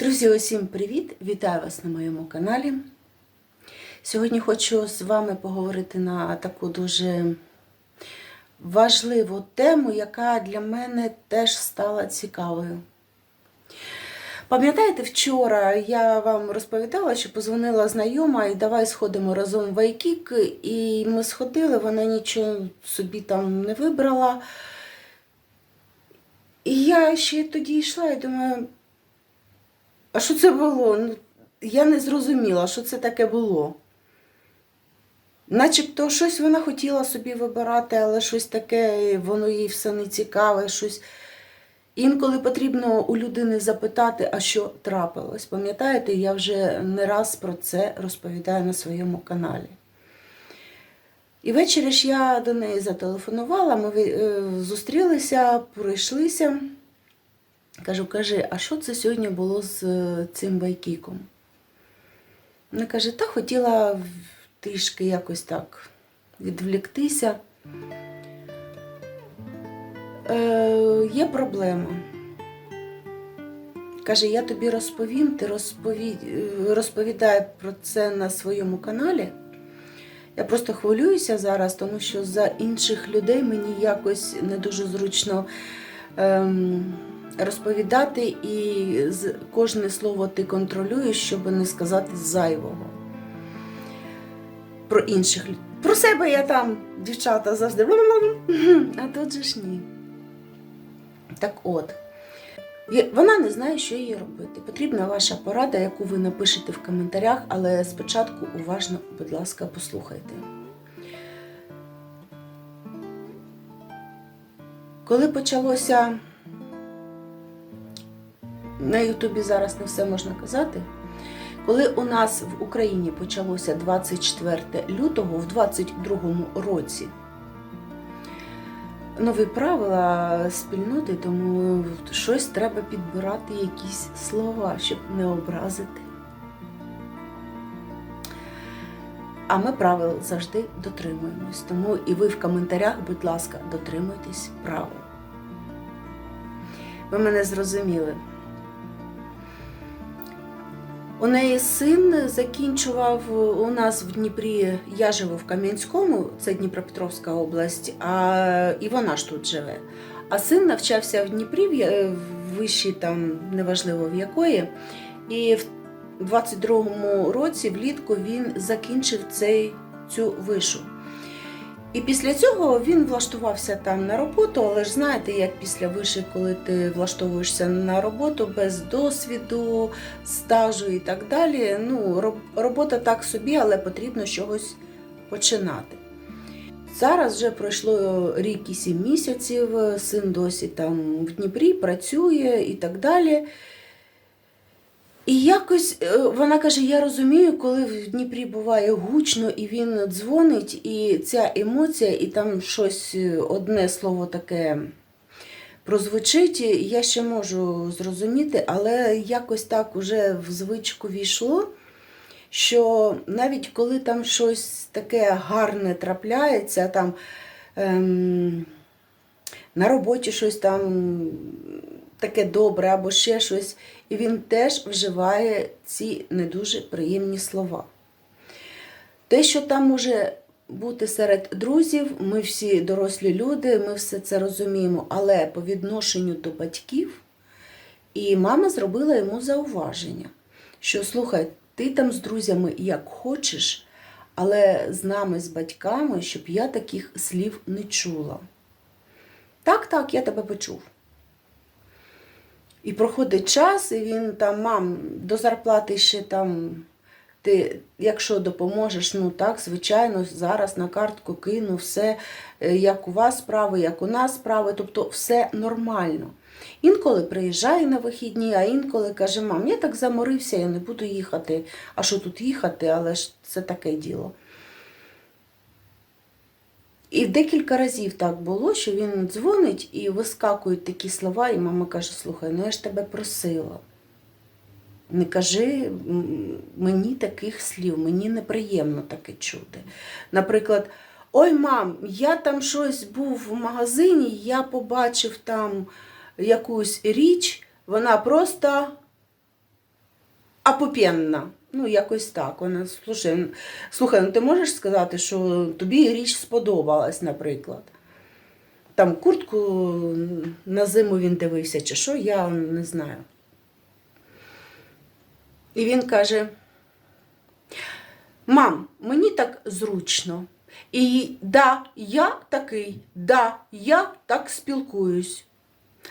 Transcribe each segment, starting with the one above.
Друзі, усім привіт! Вітаю вас на моєму каналі. Сьогодні хочу з вами поговорити на таку дуже важливу тему, яка для мене теж стала цікавою. Пам'ятаєте, вчора я вам розповідала, що позвонила знайома і давай сходимо разом в Айкік, і ми сходили, вона нічого собі там не вибрала. І я ще тоді йшла і думаю, а що це було? Ну, я не зрозуміла, що це таке було. Начебто щось вона хотіла собі вибирати, але щось таке, воно їй все не цікаве, щось. Інколи потрібно у людини запитати, а що трапилось. Пам'ятаєте, я вже не раз про це розповідаю на своєму каналі. І ввечері ж я до неї зателефонувала, ми е, зустрілися, пройшлися. Кажу, кажи, а що це сьогодні було з е, цим байкіком? Вона каже, та хотіла трішки якось так відвліктися. Е, є проблема. Каже, я тобі розповім, ти е, розповідай про це на своєму каналі. Я просто хвилююся зараз, тому що за інших людей мені якось не дуже зручно ем, розповідати, і кожне слово ти контролюєш, щоб не сказати зайвого. Про інших людей. Про себе я там, дівчата, завжди. А тут же ж ні. Так от. Вона не знає, що їй робити. Потрібна ваша порада, яку ви напишете в коментарях, але спочатку уважно, будь ласка, послухайте. Коли почалося на Ютубі зараз не все можна казати. Коли у нас в Україні почалося 24 лютого в 22 році нові правила спільноти, тому щось треба підбирати, якісь слова, щоб не образити. А ми правил завжди дотримуємось. Тому і ви в коментарях, будь ласка, дотримуйтесь правил. Ви мене зрозуміли. У неї син закінчував у нас в Дніпрі. Я живу в Кам'янському, це Дніпропетровська область, а і вона ж тут живе. А син навчався в Дніпрі, в вищій там неважливо в якої. І в 22-му році влітку він закінчив цей, цю вишу. І після цього він влаштувався там на роботу, але ж знаєте, як після виші, коли ти влаштовуєшся на роботу без досвіду, стажу і так далі. Ну, робота так собі, але потрібно чогось починати. Зараз вже пройшло рік і сім місяців, син досі там в Дніпрі працює і так далі. І якось е, вона каже: я розумію, коли в Дніпрі буває гучно, і він дзвонить, і ця емоція, і там щось е, одне слово таке прозвучить, я ще можу зрозуміти, але якось так уже в звичку війшло, що навіть коли там щось таке гарне трапляється, там ем, на роботі щось там таке добре або ще щось, і він теж вживає ці не дуже приємні слова. Те, що там може бути серед друзів, ми всі дорослі люди, ми все це розуміємо, але по відношенню до батьків, і мама зробила йому зауваження, що слухай, ти там з друзями як хочеш, але з нами, з батьками, щоб я таких слів не чула. Так, так, я тебе почув. І проходить час, і він там, мам, до зарплати ще там, ти, якщо допоможеш, ну так, звичайно, зараз на картку кину, все, е, як у вас справи, як у нас справи, тобто все нормально. Інколи приїжджає на вихідні, а інколи каже, мам, я так заморився, я не буду їхати. А що тут їхати, але ж це таке діло. І декілька разів так було, що він дзвонить і вискакують такі слова, і мама каже: слухай, ну я ж тебе просила. Не кажи мені таких слів, мені неприємно таке чути. Наприклад, ой, мам, я там щось був в магазині, я побачив там якусь річ, вона просто апопенна. Ну, якось так. Вона слушай, слухай, ну ти можеш сказати, що тобі річ сподобалась, наприклад. Там куртку на зиму він дивився, чи що, я не знаю. І він каже: Мам, мені так зручно. І да, я такий, да, я так спілкуюсь.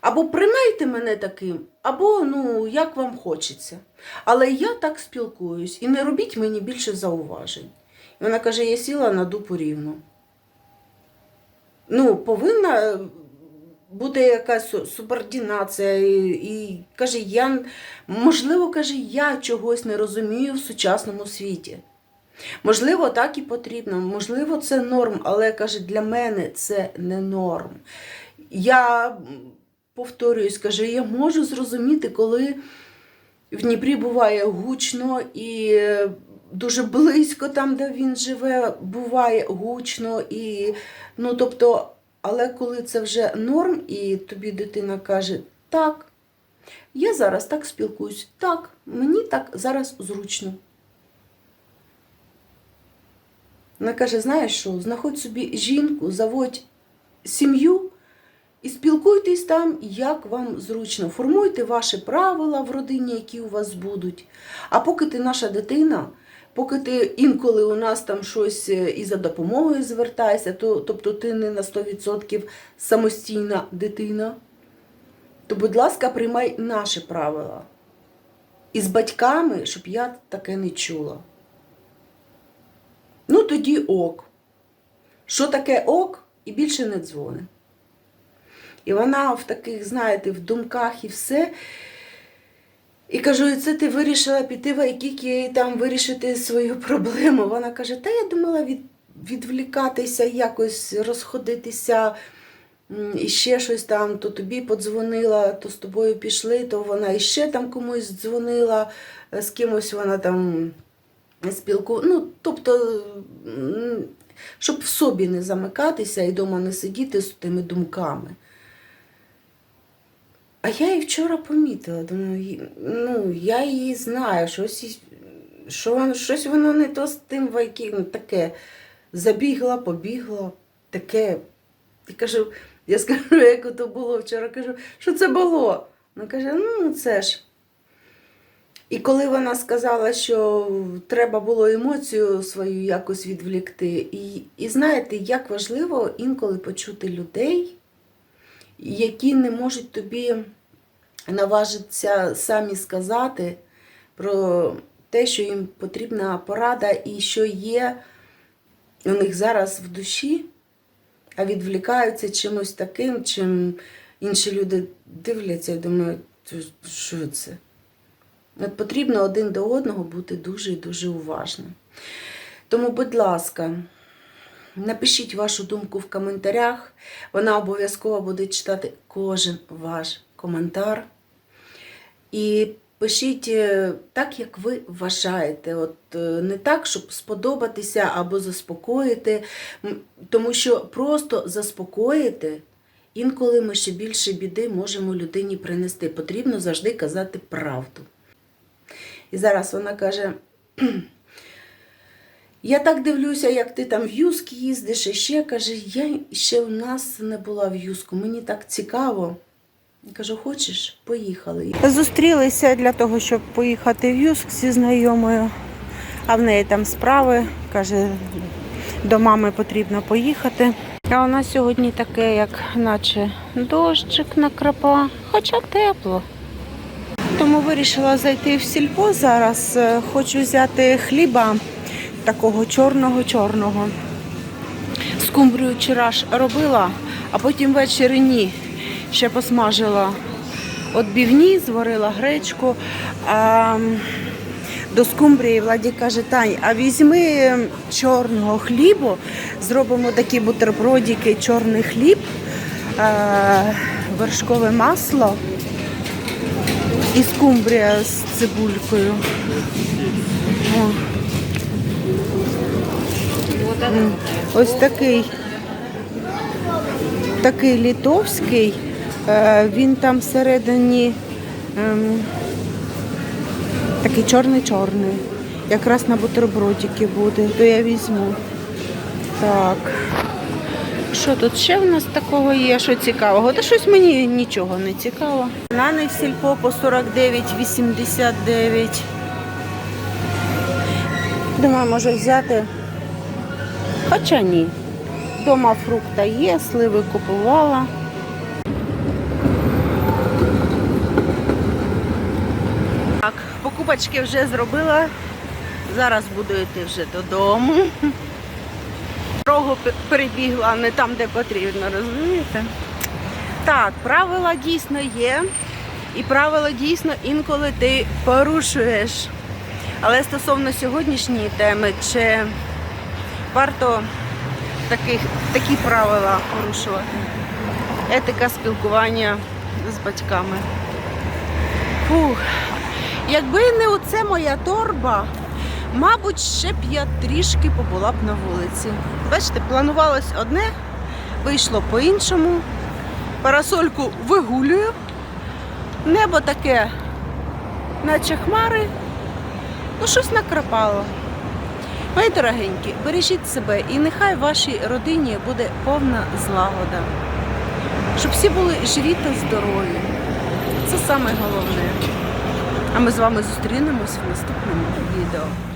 Або приймайте мене таким, або ну, як вам хочеться. Але я так спілкуюсь і не робіть мені більше зауважень. І вона каже: я сіла на дупу рівно. Ну, повинна бути якась субординація. І, і каже, я, можливо, каже, я чогось не розумію в сучасному світі. Можливо, так і потрібно, можливо, це норм, але каже, для мене це не норм. Я повторююсь, каже, я можу зрозуміти, коли в Дніпрі буває гучно і дуже близько там, де він живе, буває гучно і ну тобто, але коли це вже норм, і тобі дитина каже, так, я зараз так спілкуюсь, так, мені так зараз зручно. Вона каже: знаєш що, знаходь собі жінку, заводь сім'ю і спілкуйтесь там, як вам зручно. Формуйте ваші правила в родині, які у вас будуть. А поки ти наша дитина, поки ти інколи у нас там щось е, і за допомогою звертаєшся, то, тобто ти не на 100% самостійна дитина, то, будь ласка, приймай наші правила. І з батьками, щоб я таке не чула. Ну, тоді ок. Що таке ок, і більше не дзвони. І вона в таких, знаєте, в думках і все. І кажу, це ти вирішила піти в Айкікі і там вирішити свою проблему. Вона каже, та я думала від, відвлікатися, якось розходитися, і ще щось там, то тобі подзвонила, то з тобою пішли, то вона іще там комусь дзвонила, е, з кимось вона там спілку. Ну, тобто, щоб в собі не замикатися і вдома не сидіти з тими думками. А я її вчора помітила. Думаю, ну, я її знаю, щось, що, воно- щось воно не то з тим вайки, ну, таке. Забігла, побігла, таке. І кажу, я скажу, як то було вчора, кажу, що це було? Вона каже, ну це ж. І коли вона сказала, що треба було емоцію свою якось відвлікти, і, і знаєте, як важливо інколи почути людей, які не можуть тобі наважитися самі сказати про те, що їм потрібна порада і що є у них зараз в душі, а відвлікаються чимось таким, чим інші люди дивляться і думають, що це? От потрібно один до одного бути дуже і дуже уважним. Тому, будь ласка, напишіть вашу думку в коментарях. Вона обов'язково буде читати кожен ваш коментар. І пишіть е, так, як ви вважаєте. От е, не так, щоб сподобатися або заспокоїти, тому що просто заспокоїти. Інколи ми ще більше біди можемо людині принести. Потрібно завжди казати правду. І зараз вона каже: я так дивлюся, як ти там в Юск їздиш, і ще каже, я ще у нас не була в Юску, мені так цікаво. Я кажу, хочеш? Поїхали. Зустрілися для того, щоб поїхати в Юск зі знайомою, а в неї там справи. Каже, до мами потрібно поїхати. А у нас сьогодні таке, як наче дощик накрапа, хоча тепло. Тому вирішила зайти в сільпо зараз. Е, Хочу взяти хліба такого чорного-чорного. Скумбрію вчора ж робила, а потім ввечері ні. Ще посмажила отбівні, зварила гречку. А до скумбрії Владі каже, Тань, а візьми чорного хлібу, зробимо такі бутербродики, чорний хліб, вершкове масло і скумбрія з цибулькою. О. Ось такий, такий літовський. Е, Він там всередині ем, Такий чорний-чорний. Якраз на бутербродики буде, то я візьму. Так. Що тут ще в нас такого є? Що цікавого? Та щось мені нічого не цікаво. Банани в сільпо по 49,89. Думаю, може взяти. Хоча ні. Дома фрукта є, сливи купувала. Так, покупочки вже зробила. Зараз буду йти вже додому. Дорогу перебігла не там, де потрібно, розумієте? Так, правила дійсно є. І правила дійсно інколи ти порушуєш. Але стосовно сьогоднішньої теми, чи варто таких, такі правила порушувати? Етика спілкування з батьками. Фух. Якби не оце моя торба, мабуть, ще б я трішки побула б на вулиці. Бачите, планувалось одне, вийшло по-іншому. Парасольку вигулюю. Небо таке, наче хмари. Ну, щось накрапало. Мої дорогенькі, бережіть себе і нехай вашій родині буде повна злагода. Щоб всі були живі та здорові. Це саме головне. А ми з вами зустрінемось в наступному відео.